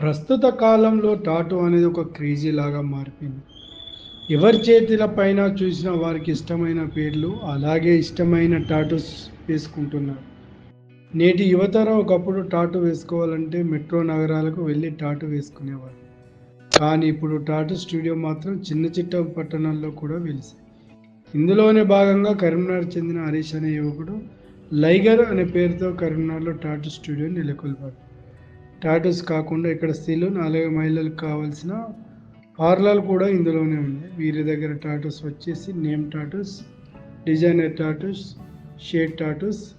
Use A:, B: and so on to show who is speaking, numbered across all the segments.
A: ప్రస్తుత కాలంలో టాటూ అనేది ఒక క్రేజీ లాగా మారిపోయింది. ఎవరి చేతుల పైన చూసిన వారికి ఇష్టమైన పేర్లు అలాగే ఇష్టమైన టాటూస్ వేసుకుంటున్నారు. నేటి యువతరం ఒకప్పుడు టాటూ వేసుకోవాలంటే మెట్రో నగరాలకు వెళ్ళి టాటూ వేసుకునేవారు. కానీ ఇప్పుడు టాటూ స్టూడియో మాత్రం చిన్న చిట్ట పట్టణాల్లో కూడా వెలిసాయి ఇందులోనే భాగంగా కరీంనగర్ చెందిన హరీష్ అనే యువకుడు లైగర్ అనే పేరుతో కరీంనగర్లో టాటూ స్టూడియో నెలకొల్పాడు. టాటూస్ కాకుండా ఇక్కడ సెలూన్ అలాగే మహిళలకు కావాల్సిన పార్లర్ కూడా ఇందులోనే ఉంది. వీరి దగ్గర టాటూస్ వచ్చేసి name tattoos designer tattoos shade tattoos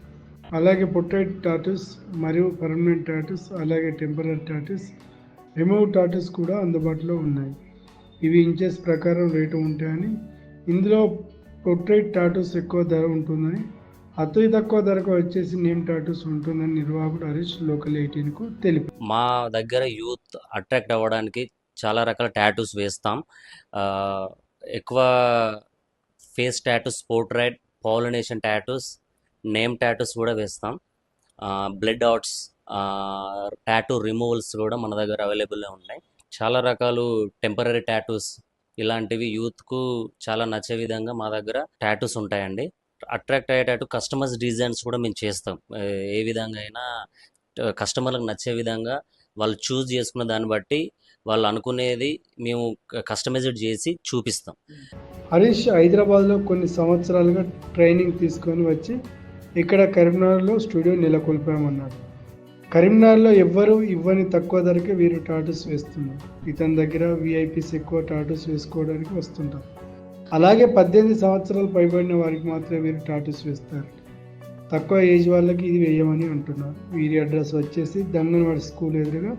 A: అలాగే పొట్టైట్ టాటూస్ మరియు పర్మనెంట్ టాటూస్ అలాగే టెంపరీ టాటూస్ రిమూవ్ టాటూస్ కూడా అందుబాటులో ఉన్నాయి. ఇవి ఇంచెస్ ప్రకారం రేటు ఉంటాయని. ఇందులో పొట్రైట్ టాటూస్ ఎక్కువ ధర ఉంటుందని అతి తక్కువ ధరకు వచ్చేసి నేమ్ టాటూస్ ఉంటుందని నిర్వాహకుడు హరీష్ లోకల్ ఎయిటీన్కు తెలిపి
B: మా దగ్గర యూత్ అట్రాక్ట్ అవ్వడానికి చాలా రకాల టాటూస్ వేస్తాం. ఎక్కువ face tattoos portrait Polynesian tattoos name tattoos కూడా వేస్తాం. బ్లడ్ అవుట్స్ టాటూ రిమూవల్స్ కూడా మన దగ్గర అవైలబుల్లో ఉన్నాయి. చాలా రకాలు టెంపరీ టాటూస్ ఇలాంటివి యూత్కు చాలా నచ్చే విధంగా మా దగ్గర టాటూస్ ఉంటాయండి. అట్రాక్ట్ అయ్యేటట్టు కస్టమర్స్ డిజైన్స్ కూడా మేము చేస్తాం. ఏ- విధంగా అయినా కస్టమర్లకు నచ్చే విధంగా వాళ్ళు చూజ్ చేసుకున్న దాన్ని బట్టి వాళ్ళు అనుకునేది మేము కస్టమైజ్డ్ చేసి చూపిస్తాం.
A: హరీష్ హైదరాబాద్లో కొన్ని సంవత్సరాలుగా ట్రైనింగ్ తీసుకొని వచ్చి ఇక్కడ కరీంనగర్లో స్టూడియో నెలకొల్పామన్నారు. కరీంనగర్లో ఎవ్వరూ ఇవ్వని తక్కువ ధరకే వీరు టాటూస్ వేస్తున్నారు. ఇతని దగ్గర విఐపీస్ ఎక్కువ టాటూస్ వేసుకోవడానికి వస్తుంటారు. అలాగే పద్దెనిమిది సంవత్సరాలు పైబడిన వారికి మాత్రమే వీరు టాటూస్ వేస్తారు. తక్కువ ఏజ్ వాళ్ళకి ఇది వేయమని అంటున్నారు. వీరి అడ్రస్ వచ్చేసి దంగన్వాడి స్కూల్ ఎదురుగా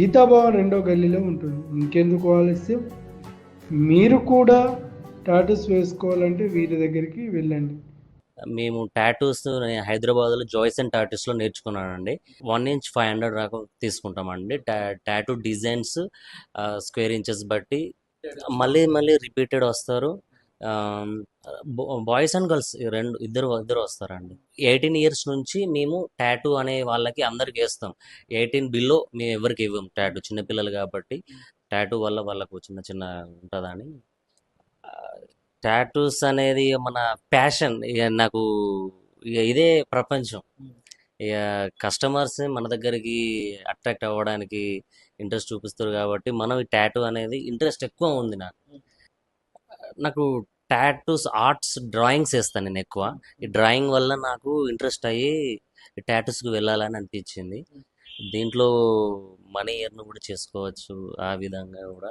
A: గీతాభవన్ రెండో గల్లీలో ఉంటుంది. ఇంకెందుకు ఆలస్యం? మీరు కూడా టాటూస్ వేసుకోవాలంటే వీరి దగ్గరికి వెళ్ళండి.
B: మేము టాటూస్ హైదరాబాద్లో జాయిస్ అండ్ టాటూస్లో నేర్చుకున్నానండి. వన్ ఇంచ్ ఫైవ్ హండ్రెడ్ దాకా తీసుకుంటామండి. టా టాటూ డిజైన్స్ స్క్వేర్ ఇంచెస్ బట్టి మళ్ళీ మళ్ళీ రిపీటెడ్ వస్తారు. బాయ్స్ అండ్ గర్ల్స్ రెండు ఇద్దరు ఇద్దరు వస్తారండి. ఎయిటీన్ ఇయర్స్ నుంచి మేము టాటూ అనే వాళ్ళకి అందరికి వేస్తాం. ఎయిటీన్ బిలో మేము ఎవరికి ఇవ్వం టాటూ చిన్నపిల్లలు కాబట్టి టాటూ వల్ల వాళ్ళకు చిన్న చిన్న ఉంటుందని. టాటూస్ అనేది మన ప్యాషన్ ఇక నాకు ఇక ఇదే ప్రపంచం. కస్టమర్స్ మన దగ్గరికి అట్రాక్ట్ అవ్వడానికి ఇంట్రెస్ట్ చూపిస్తారు కాబట్టి మనం ఈ టాటూ అనేది ఇంట్రెస్ట్ ఎక్కువ ఉంది నాకు. నాకు టాటూస్ ఆర్ట్స్ డ్రాయింగ్స్ వేస్తాను నేను ఎక్కువ. ఈ డ్రాయింగ్ వల్ల నాకు ఇంట్రెస్ట్ అయ్యి ఈ టాటూస్కి వెళ్ళాలని అనిపించింది. దీంట్లో మనీ ఎర్న్ కూడా చేసుకోవచ్చు ఆ విధంగా కూడా.